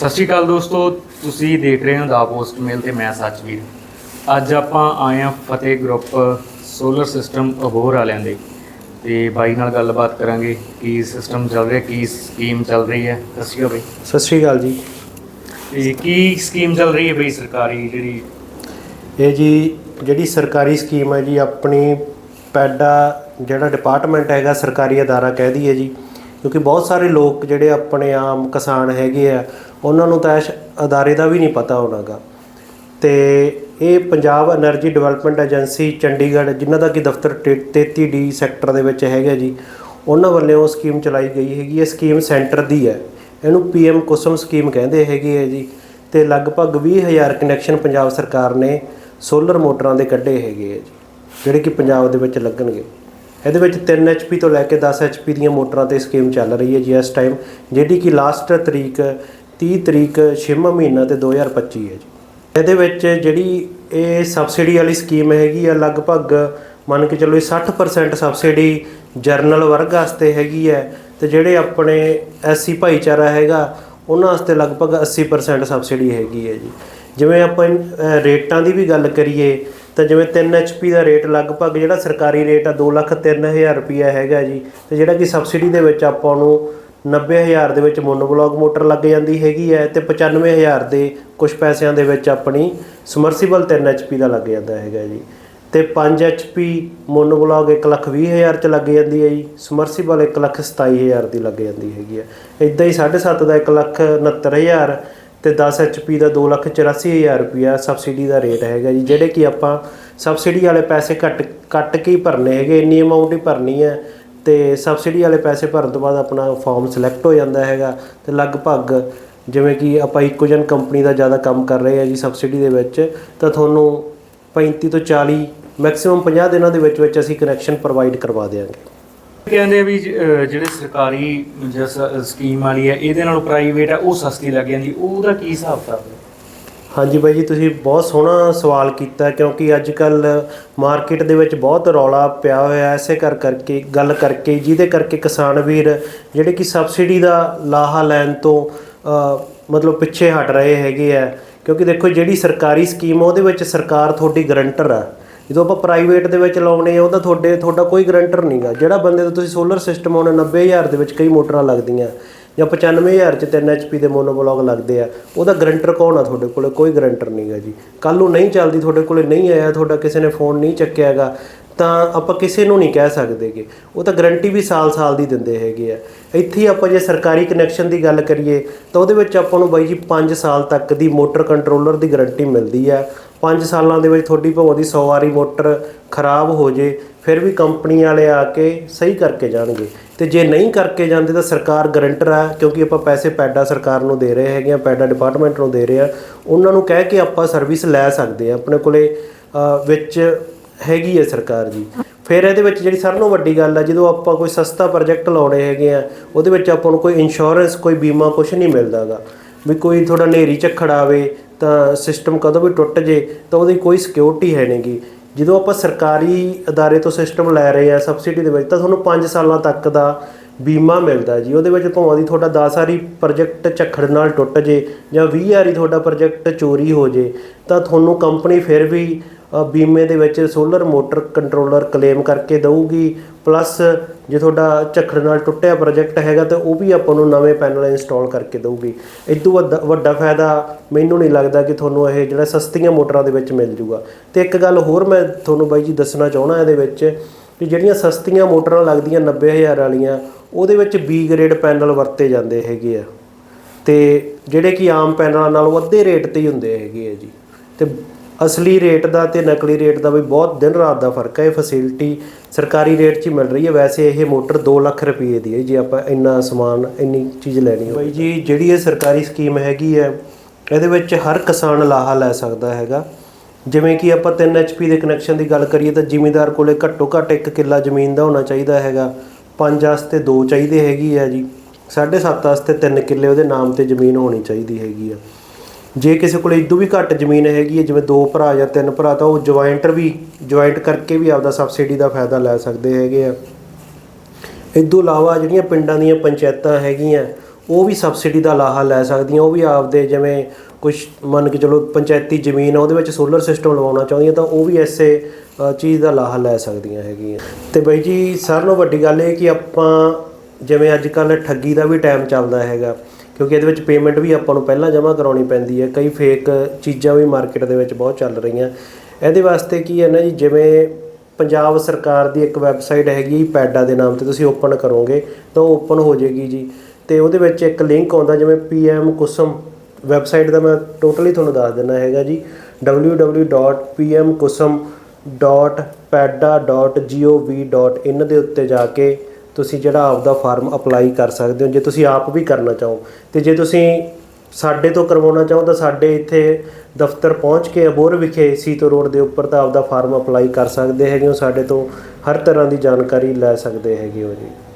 ਸਤਿ ਸ਼੍ਰੀ ਅਕਾਲ ਦੋਸਤੋ ਤੁਸੀਂ ਦੇਖ ਰਹੇ ਹੋ ਦਾ ਪੋਸਟ ਮੇਲ ਤੇ ਮੈਂ ਸੱਚਵੀਰ। ਅੱਜ ਆਪਾਂ ਆਏ ਹਾਂ ਫਤਿਹ ਗਰੁੱਪ ਸੋਲਰ ਸਿਸਟਮ ਅਬੋਰ ਵਾਲਿਆਂ ਦੇ। ਤੇ ਬਾਈ ਨਾਲ ਗੱਲਬਾਤ ਕਰਾਂਗੇ ਕੀ ਸਿਸਟਮ ਚੱਲ ਰਿਹਾ ਕੀ ਸਕੀਮ ਚੱਲ ਰਹੀ ਹੈ ਦੱਸਿਓ ਬਈ। ਸਤਿ ਸ਼੍ਰੀ ਅਕਾਲ ਜੀ। ਤੇ ਕੀ ਸਕੀਮ ਚੱਲ ਰਹੀ ਹੈ ਬਈ ਸਰਕਾਰੀ ਜਿਹੜੀ? ਇਹ ਜੀ ਜਿਹੜੀ ਸਰਕਾਰੀ ਸਕੀਮ ਹੈ ਜੀ ਆਪਣੀ ਪੈਡਾ ਜਿਹੜਾ ਡਿਪਾਰਟਮੈਂਟ ਹੈਗਾ ਸਰਕਾਰੀ ਅਦਾਰਾ ਕਹਿ ਦਈਏ ਜੀ ਕਿਉਂਕਿ ਬਹੁਤ ਸਾਰੇ ਲੋਕ ਜਿਹੜੇ ਆਪਣੇ ਆਮ ਕਿਸਾਨ ਹੈਗੇ ਆ ਉਹਨਾਂ ਨੂੰ ਤਾਂ ਐਸ਼ ਅਦਾਰੇ ਦਾ ਵੀ ਨਹੀਂ ਪਤਾ ਹੋਣਾਗਾ। ਤੇ ਇਹ Punjab energy development agency Chandigarh, ਜਿਨ੍ਹਾਂ ਦਾ ਕਿ ਦਫ਼ਤਰ 33D ਸੈਕਟਰ ਦੇ ਵਿੱਚ ਹੈਗਾ ਜੀ, ਉਹਨਾਂ ਵੱਲੋਂ ਉਹ ਸਕੀਮ ਚਲਾਈ ਗਈ ਹੈਗੀ, ਇਹ ਸਕੀਮ ਸੈਂਟਰ ਦੀ ਹੈ। ਇਹਨੂੰ ਪੀਐਮ ਕੁਸਮ ਸਕੀਮ ਕਹਿੰਦੇ ਹੈਗੇ ਹੈ ਜੀ। ਤੇ ਲਗਭਗ 20000 ਕਨੈਕਸ਼ਨ ਪੰਜਾਬ ਸਰਕਾਰ ਨੇ ਸੋਲਰ ਮੋਟਰਾਂ ਦੇ ਕੱਢੇ ਹੈਗੇ ਹੈ ਜੀ, ਜਿਹੜੇ ਕਿ ਪੰਜਾਬ ਦੇ ਵਿੱਚ ਲੱਗਣਗੇ। ਇਹਦੇ ਵਿੱਚ 3 ਐਚਪੀ ਤੋਂ ਲੈ ਕੇ 10 ਐਚਪੀ ਦੀਆਂ ਮੋਟਰਾਂ ਤੇ ਸਕੀਮ ਚੱਲ ਰਹੀ ਹੈ ਜੀ ਇਸ ਟਾਈਮ ਜਿਹੜੀ ਕਿ ਲਾਸਟ ਤਰੀਕ 30 ਤਰੀਕ 6ਵਾਂ ਮਹੀਨਾ ਤੇ 2025 ਹੈ ਜੀ। ਇਹਦੇ ਵਿੱਚ ਜਿਹੜੀ ਇਹ ਸਬਸਿਡੀ ਵਾਲੀ ਸਕੀਮ ਹੈਗੀ ਆ, ਲਗਭਗ ਮੰਨ ਕੇ ਚੱਲੋ ਇਹ 60% ਸਬਸਿਡੀ ਜਰਨਲ ਵਰਗ ਵਾਸਤੇ ਹੈਗੀ ਹੈ ਤੇ ਜਿਹੜੇ ਆਪਣੇ ਐਸਸੀ ਭਾਈਚਾਰਾ ਹੈਗਾ, ਉਹਨਾਂ ਵਾਸਤੇ ਲਗਭਗ 80% ਸਬਸਿਡੀ ਹੈਗੀ ਹੈ ਜੀ। ਜਿਵੇਂ ਆਪਾਂ ਰੇਟਾਂ ਦੀ ਵੀ ਗੱਲ ਕਰੀਏ, ਤਾਂ ਜਿਵੇਂ 3 HP ਦਾ ਰੇਟ ਲਗਭਗ ਜਿਹੜਾ ਸਰਕਾਰੀ ਰੇਟ ਆ 2 ਲੱਖ 3000 ਰੁਪਈਆ ਹੈਗਾ ਜੀ। ਤੇ ਜਿਹੜਾ ਕਿ ਸਬਸਿਡੀ ਦੇ ਵਿੱਚ ਆਪਾਂ ਨੂੰ 90000 ਦੇ ਵਿੱਚ ਮੋਨੋਬਲੌਕ ਮੋਟਰ ਲੱਗ ਜਾਂਦੀ ਹੈਗੀ ਹੈ ਤੇ 95000 ਦੇ ਕੁਝ ਪੈਸਿਆਂ ਦੇ ਵਿੱਚ ਆਪਣੀ ਸਮਰਸੀਬਲ 3 HP ਦਾ ਲੱਗ ਜਾਂਦਾ ਹੈਗਾ ਜੀ। ਤੇ 5 HP ਮੋਨੋਬਲੌਕ 120000 ਚ ਲੱਗ ਜਾਂਦੀ ਹੈ ਜੀ। ਸਮਰਸੀਬਲ 127000 ਦੀ ਲੱਗ ਜਾਂਦੀ ਹੈਗੀ ਹੈ। ਇਦਾਂ ਹੀ 7.5 ਦਾ 169000 ਤੇ 10 HP ਦਾ 284000 ਰੁਪਿਆ ਸਬਸਿਡੀ ਦਾ ਰੇਟ ਹੈਗਾ ਜੀ। ਜਿਹੜੇ ਕਿ ਆਪਾਂ ਸਬਸਿਡੀ ਵਾਲੇ ਪੈਸੇ ਕੱਟ ਕੱਟ ਕੇ ਹੀ ਭਰਨੇ ਹੈਗੇ, ਇੰਨੀ ਅਮਾਉਂਟ ਹੀ ਭਰਨੀ ਹੈ। ਤੇ ਸਬਸਿਡੀ ਵਾਲੇ ਪੈਸੇ ਭਰਨ ਤੋਂ ਬਾਅਦ ਆਪਣਾ ਫਾਰਮ ਸਿਲੈਕਟ ਹੋ ਜਾਂਦਾ ਹੈਗਾ ਤੇ ਲਗਭਗ ਜਿਵੇਂ ਕਿ ਆਪਾਂ ਇਕੋਜਨ ਕੰਪਨੀ ਦਾ ਜ਼ਿਆਦਾ ਕੰਮ ਕਰ ਰਹੇ ਆ ਜੀ ਸਬਸਿਡੀ ਦੇ ਵਿੱਚ, ਤਾਂ ਤੁਹਾਨੂੰ 35 ਤੋਂ 40 ਮੈਕਸਿਮਮ 50 ਦਿਨਾਂ ਦੇ ਵਿੱਚ ਵਿੱਚ ਅਸੀਂ ਕਨੈਕਸ਼ਨ ਪ੍ਰੋਵਾਈਡ ਕਰਵਾ ਦੇਵਾਂਗੇ ਕਹਿੰਦੇ ਵੀ ਜਿਹੜੇ ਸਰਕਾਰੀ ਸਕੀਮ ਵਾਲੀ ਹੈ, ਇਹਦੇ ਨਾਲੋਂ ਪ੍ਰਾਈਵੇਟ ਹੈ ਉਹ ਸਸਤੀ ਲੱਗ ਜਾਂਦੀ, ਉਹਦਾ ਕੀ ਹਿਸਾਬ ਕਿਤਾਬ ਹੈ? ਹਾਂਜੀ ਬਾਈ ਜੀ, ਤੁਸੀਂ ਬਹੁਤ ਸੋਹਣਾ ਸਵਾਲ ਕੀਤਾ ਕਿਉਂਕਿ ਅੱਜ ਕੱਲ ਮਾਰਕੀਟ ਦੇ ਵਿੱਚ ਬਹੁਤ ਰੌਲਾ ਪਿਆ ਹੋਇਆ ਹੈ। ਐਸੇ ਕਰ ਕਰਕੇ, ਗੱਲ ਕਰਕੇ, ਜਿਹਦੇ ਕਰਕੇ ਕਿਸਾਨ ਵੀਰ ਜਿਹੜੇ ਕਿ ਸਬਸਿਡੀ ਦਾ ਲਾਹਾ ਲੈਣ ਤੋਂ ਮਤਲਬ ਪਿੱਛੇ ਹਟ ਰਹੇ ਹੈਗੇ ਆ। ਕਿਉਂਕਿ ਦੇਖੋ, ਜਿਹੜੀ ਸਰਕਾਰੀ ਸਕੀਮ ਆ, ਉਹਦੇ ਵਿੱਚ ਸਰਕਾਰ ਤੁਹਾਡੀ ਗਰੰਟਰ ਆ। ਜਦੋਂ ਆਪਾਂ ਪ੍ਰਾਈਵੇਟ ਦੇ ਵਿੱਚ ਲਾਉਣੇ ਆ, ਉਹਦਾ ਤੁਹਾਡੇ, ਤੁਹਾਡਾ ਕੋਈ ਗਰੰਟਰ ਨਹੀਂਗਾ ਜਿਹੜਾ ਬੰਦੇ ਦਾ ਤੁਸੀਂ ਸੋਲਰ ਸਿਸਟਮ ਆਉਣਾ 90000 ਦੇ ਵਿੱਚ ਕਈ ਮੋਟਰਾਂ ਲੱਗਦੀਆਂ। ਜਾਂ 95000 ਚ 3 HP ਦੇ ਮੋਨੋਬਲੌਕ ਲੱਗਦੇ ਆ, ਉਹਦਾ ਗਰੰਟਰ ਕੌਣ ਆ ਤੁਹਾਡੇ ਕੋਲੇ? ਕੋਈ ਗਰੰਟਰ ਨਹੀਂਗਾ ਜੀ। ਕੱਲ ਨੂੰ ਨਹੀਂ ਚੱਲਦੀ, ਤੁਹਾਡੇ ਕੋਲੇ ਨਹੀਂ ਆਇਆ, ਤੁਹਾਡਾ ਕਿਸੇ ਨੇ ਫੋਨ ਨਹੀਂ ਚੱਕਿਆਗਾ ਤਾਂ ਆਪਾਂ ਕਿਸੇ ਨੂੰ ਨਹੀਂ ਕਹਿ ਸਕਦੇਗੇ ਉਹ ਤਾਂ ਗਰੰਟੀ ਵੀ ਸਾਲ-ਸਾਲ ਦੀ ਦਿੰਦੇ ਹੈਗੇ ਆ। ਇੱਥੇ ਆਪਾਂ ਜੇ ਸਰਕਾਰੀ ਕਨੈਕਸ਼ਨ ਦੀ ਗੱਲ ਕਰੀਏ, ਤਾਂ ਉਹਦੇ ਵਿੱਚ ਆਪਾਂ ਨੂੰ ਬਾਈ ਜੀ 5 ਸਾਲ ਤੱਕ ਦੀ ਮੋਟਰ ਕੰਟਰੋਲਰ ਦੀ ਗਰੰਟੀ ਮਿਲਦੀ ਹੈ 5 ਸਾਲਾਂ ਦੇ ਵਿੱਚ ਤੁਹਾਡੀ ਭਾਵੇਂ ਦੀ 100 ਵਾਰੀ ਮੋਟਰ ਖਰਾਬ ਹੋ ਜੇ, ਫਿਰ ਵੀ ਕੰਪਨੀ ਵਾਲੇ ਆ ਕੇ ਸਹੀ ਕਰਕੇ ਜਾਣਗੇ। ਤੇ ਜੇ ਨਹੀਂ ਕਰਕੇ ਜਾਂਦੇ ਤਾਂ ਸਰਕਾਰ ਗਰੰਟਰ ਆ ਕਿਉਂਕਿ ਆਪਾਂ ਪੈਸੇ ਪੈਡਾ ਸਰਕਾਰ ਨੂੰ ਦੇ ਰਹੇ ਹੈਗੇ ਆ, ਪੈਡਾ ਡਿਪਾਰਟਮੈਂਟ ਨੂੰ ਦੇ ਰਹੇ ਆ। ਉਹਨਾਂ ਨੂੰ ਕਹਿ ਕੇ ਆਪਾਂ ਸਰਵਿਸ ਲੈ ਸਕਦੇ ਆ, ਆਪਣੇ ਕੋਲੇ ਵਿੱਚ ਹੈਗੀ ਹੈ ਸਰਕਾਰ ਜੀ। ਫਿਰ ਇਹਦੇ ਵਿੱਚ ਜਿਹੜੀ ਸਭ ਨਾਲੋਂ ਵੱਡੀ ਗੱਲ ਆ, ਜਦੋਂ ਆਪਾਂ ਕੋਈ ਸਸਤਾ ਪ੍ਰੋਜੈਕਟ ਲਾਉਣੇ ਹੈਗੇ ਆ, ਉਹਦੇ ਵਿੱਚ ਆਪਾਂ ਨੂੰ ਕੋਈ ਇੰਸ਼ੋਰੈਂਸ ਕੋਈ ਬੀਮਾ ਕੁਝ ਨਹੀਂ ਮਿਲਦਾਗਾ। ਵੀ ਕੋਈ ਥੋੜਾ ਨੇਰੀ ਝੱਖੜ ਆਵੇ ਤਾਂ ਸਿਸਟਮ ਕਦੋਂ ਵੀ ਟੁੱਟ ਜੇ, ਤਾਂ ਉਹਦੀ ਕੋਈ ਸਿਕਿਉਰਿਟੀ ਹੈ ਨਹੀਂਗੀ ਜਦੋਂ ਆਪਾਂ ਸਰਕਾਰੀ ਅਦਾਰੇ ਤੋਂ ਸਿਸਟਮ ਲੈ ਰਹੇ ਆ ਸਬਸਿਡੀ ਦੇ ਵਿੱਚ, ਤਾਂ ਤੁਹਾਨੂੰ 5 ਸਾਲਾਂ ਤੱਕ ਦਾ ਬੀਮਾ ਮਿਲਦਾ ਜੀ। ਉਹਦੇ ਵਿੱਚ ਭਾਵੇਂ ਦੀ ਤੁਹਾਡਾ 10 ਵਾਰੀ ਪ੍ਰੋਜੈਕਟ ਝੱਖੜ ਨਾਲ ਟੁੱਟ ਜੇ ਜਾਂ 20 ਵਾਰੀ ਤੁਹਾਡਾ ਪ੍ਰੋਜੈਕਟ ਚੋਰੀ ਹੋ ਜੇ, ਤਾਂ ਤੁਹਾਨੂੰ ਕੰਪਨੀ ਫਿਰ ਵੀ ਬੀਮੇ ਦੇ ਵਿੱਚ ਸੋਲਰ ਮੋਟਰ ਕੰਟਰੋਲਰ ਕਲੇਮ ਕਰਕੇ ਦਊਗੀ। ਪਲੱਸ ਜੇ ਤੁਹਾਡਾ ਝੱਖੜ ਨਾਲ ਟੁੱਟਿਆ ਪ੍ਰੋਜੈਕਟ ਹੈਗਾ, ਤਾਂ ਉਹ ਵੀ ਆਪਾਂ ਨੂੰ ਨਵੇਂ ਪੈਨਲ ਇੰਸਟਾਲ ਕਰਕੇ ਦਊਗੀ। ਇਦੋਂ ਵੱਡਾ ਵੱਡਾ ਫਾਇਦਾ ਮੈਨੂੰ ਨਹੀਂ ਲੱਗਦਾ ਕਿ ਤੁਹਾਨੂੰ ਇਹ ਜਿਹੜਾ ਸਸਤੀਆਂ ਮੋਟਰਾਂ ਦੇ ਵਿੱਚ ਮਿਲ ਜੂਗਾ। ਤੇ ਇੱਕ ਗੱਲ ਹੋਰ ਮੈਂ ਤੁਹਾਨੂੰ ਬਾਈ ਜੀ ਦੱਸਣਾ ਚਾਹਣਾ ਇਹਦੇ ਵਿੱਚ ਕਿ ਜਿਹੜੀਆਂ ਸਸਤੀਆਂ ਮੋਟਰਾਂ ਲੱਗਦੀਆਂ 90000 ਵਾਲੀਆਂ ਉਹਦੇ ਵਿੱਚ ਬੀ ਗ੍ਰੇਡ ਪੈਨਲ ਵਰਤੇ ਜਾਂਦੇ ਹੈਗੇ ਆ। ਤੇ ਜਿਹੜੇ ਕਿ ਆਮ ਪੈਨਲਾਂ ਨਾਲੋਂ ਅੱਧੇ ਰੇਟ ਤੇ ਹੀ ਹੁੰਦੇ ਹੈਗੇ ਆ ਜੀ। ਤੇ ਅਸਲੀ ਰੇਟ ਦਾ ਤੇ ਨਕਲੀ ਰੇਟ ਦਾ ਵੀ ਬਹੁਤ ਦਿਨ ਰਾਤ ਦਾ ਫ਼ਰਕ ਹੈ। ਇਹ ਫੈਸਿਲਿਟੀ ਸਰਕਾਰੀ ਰੇਟ 'ਚ ਹੀ ਮਿਲ ਰਹੀ ਹੈ। ਵੈਸੇ ਇਹ ਮੋਟਰ 2 ਲੱਖ ਰੁਪਏ ਦੀ ਹੈ ਜੇ। ਆਪਾਂ ਇੰਨਾ ਸਮਾਨ ਇੰਨੀ ਚੀਜ਼ ਲੈਣੀ ਹੋਵੇ ਬਾਈ ਜੀ ਜਿਹੜੀ ਇਹ ਸਰਕਾਰੀ ਸਕੀਮ ਹੈਗੀ ਹੈ ਇਹਦੇ ਵਿੱਚ ਹਰ ਕਿਸਾਨ ਲਾਹਾ ਲੈ ਸਕਦਾ ਹੈਗਾ। ਜਿਵੇਂ ਕਿ ਆਪਾਂ 3 HP ਦੇ ਕਨੈਕਸ਼ਨ ਦੀ ਗੱਲ ਕਰੀਏ ਤਾਂ ਜ਼ਿਮੀਂਦਾਰ ਕੋਲੇ ਘੱਟੋ ਘੱਟ 1 ਕਿੱਲਾ ਜ਼ਮੀਨ ਦਾ ਹੋਣਾ ਚਾਹੀਦਾ ਹੈਗਾ। 5 ਵਾਸਤੇ 2 ਚਾਹੀਦੇ ਹੈਗੀ ਆ ਜੀ। 7.5 ਵਾਸਤੇ 3 ਕਿੱਲੇ ਉਹਦੇ ਨਾਮ ਤੇ ਜ਼ਮੀਨ ਹੋਣੀ ਚਾਹੀਦੀ ਹੈਗੀ ਆ। ਜੇ ਕਿਸੇ ਕੋਲ ਇਦੋਂ ਵੀ ਘੱਟ ਜ਼ਮੀਨ ਹੈਗੀ ਹੈ ਜਿਵੇਂ ਦੋ ਭਰਾ ਜਾਂ ਤਿੰਨ ਭਰਾ, ਤਾਂ ਉਹ ਜੁਆਇੰਟਰ ਵੀ ਜੁਆਇੰਟ ਕਰਕੇ ਵੀ ਆਪਦਾ ਸਬਸਿਡੀ ਦਾ ਫਾਇਦਾ ਲੈ ਸਕਦੇ ਹੈਗੇ ਆ। ਇਦੋਂ ਇਲਾਵਾ ਜਿਹੜੀਆਂ ਪਿੰਡਾਂ ਦੀਆਂ ਪੰਚਾਇਤਾਂ ਹੈਗੀਆਂ, ਉਹ ਵੀ ਸਬਸਿਡੀ ਦਾ ਲਾਹਾ ਲੈ ਸਕਦੀਆਂ, ਉਹ ਵੀ ਆਪਦੇ ਜਿਵੇਂ ਕੁਝ ਮੰਨ ਕੇ ਚਲੋ ਪੰਚਾਇਤੀ ਜ਼ਮੀਨ ਆ, ਉਹਦੇ ਵਿੱਚ ਸੋਲਰ ਸਿਸਟਮ ਲਵਾਉਣਾ ਚਾਹੁੰਦੀਆਂ ਤਾਂ ਉਹ ਵੀ ਐਸੇ ਚੀਜ਼ ਦਾ ਲਾਹਾ ਲੈ ਸਕਦੀਆਂ ਹੈਗੀਆਂ। ਤੇ ਬਾਈ ਜੀ ਸਾਰਿਆਂ ਨਾਲੋਂ ਵੱਡੀ ਗੱਲ ਇਹ ਕਿ ਆਪਾਂ ਜਿਵੇਂ ਅੱਜ ਕੱਲ ਠੱਗੀ ਦਾ ਵੀ ਟਾਈਮ ਚੱਲਦਾ ਹੈਗਾ, ਕਿਉਂਕਿ ਇਹਦੇ ਵਿੱਚ ਪੇਮੈਂਟ ਵੀ ਆਪਾਂ ਨੂੰ ਪਹਿਲਾਂ ਜਮ੍ਹਾਂ ਕਰਾਉਣੀ ਪੈਂਦੀ ਹੈ, ਕਈ ਫੇਕ ਚੀਜ਼ਾਂ ਵੀ ਮਾਰਕੀਟ ਦੇ ਵਿੱਚ ਬਹੁਤ ਚੱਲ ਰਹੀਆਂ। ਇਹਦੇ ਵਾਸਤੇ ਕੀ ਹੈ ਨਾ ਜੀ, ਜਿਵੇਂ ਪੰਜਾਬ ਸਰਕਾਰ ਦੀ ਇੱਕ ਵੈਬਸਾਈਟ ਹੈਗੀ ਪੈਡਾ ਦੇ ਨਾਮ ਤੇ, ਤੁਸੀਂ ਓਪਨ ਕਰੋਗੇ ਤਾਂ ਉਹ ਓਪਨ ਹੋ ਜਾਏਗੀ ਜੀ। ਤੇ ਉਹਦੇ ਵਿੱਚ ਇੱਕ ਲਿੰਕ ਆਉਂਦਾ, ਜਿਵੇਂ ਪੀਐਮ ਕੁਸਮ ਵੈਬਸਾਈਟ ਦਾ ਮੈਂ ਟੋਟਲੀ ਤੁਹਾਨੂੰ ਦੱਸ ਦਿੰਦਾ ਹੈਗਾ ਜੀ www.pmkusum.peda.gov.in ਦੇ ਉੱਤੇ ਜਾ ਕੇ ਤੁਸੀਂ ਜਿਹੜਾ ਆਪਦਾ ਫਾਰਮ ਅਪਲਾਈ ਕਰ ਸਕਦੇ ਹੋ, ਜੇ ਤੁਸੀਂ ਆਪ ਵੀ ਕਰਨਾ ਚਾਹੋ। ਤੇ ਜੇ ਤੁਸੀਂ ਸਾਡੇ ਤੋਂ ਕਰਵਾਉਣਾ ਚਾਹੋ, ਤਾਂ ਸਾਡੇ ਇੱਥੇ ਦਫ਼ਤਰ ਪਹੁੰਚ ਕੇ ਅਬੋਰ ਵਿਖੇ ਸੀਤੋ ਰੋਡ ਦੇ ਉੱਪਰ ਤਾਂ ਆਪਦਾ ਫਾਰਮ ਅਪਲਾਈ ਕਰ ਸਕਦੇ ਹੈਗੇ ਹੋ, ਸਾਡੇ ਤੋਂ ਹਰ ਤਰ੍ਹਾਂ ਦੀ ਜਾਣਕਾਰੀ ਲੈ ਸਕਦੇ ਹੈਗੇ ਹੋ ਜੀ।